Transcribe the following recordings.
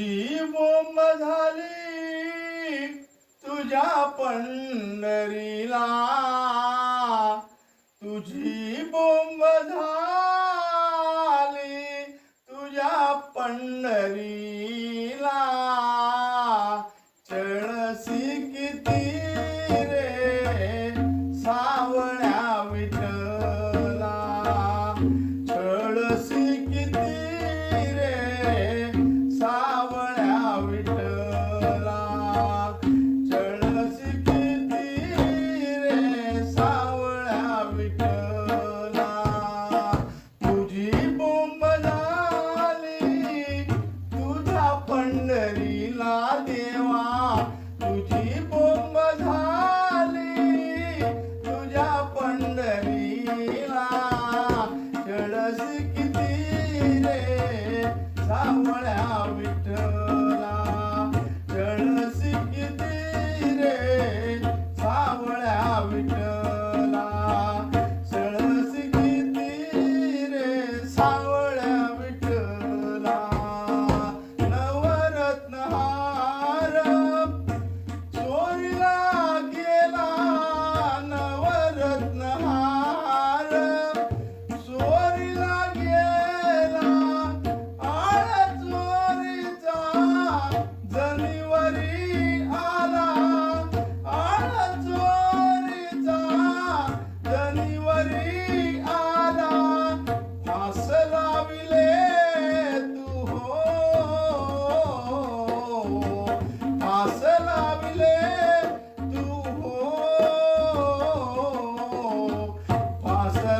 तुझी बोंब झाली तुझ्या पंढरीला. तुझी बोंब झाली तुझ्या पंढरी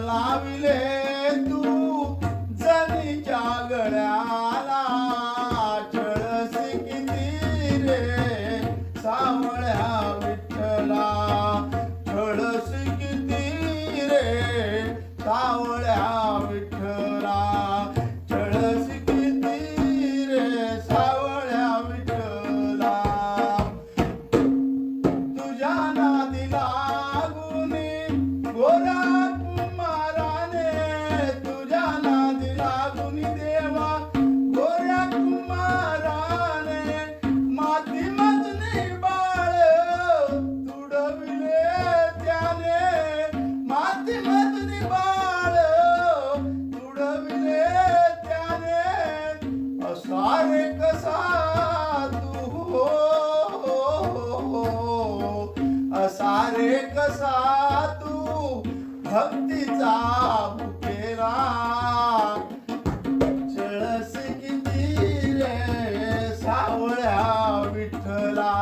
लाविले तू जनीच्या गळ्याला. छळसी किती रे सावळ्या विठ्ठला. छळसी किती रे सावळ्या कसा तू भक्तीचा बुकेरा चळस किती रे सावळ्या विठ्ठला?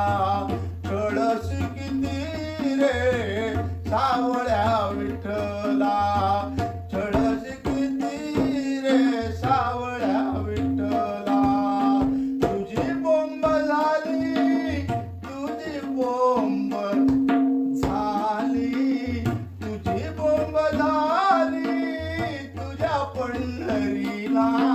कळस किती रे सावळ्या हरीला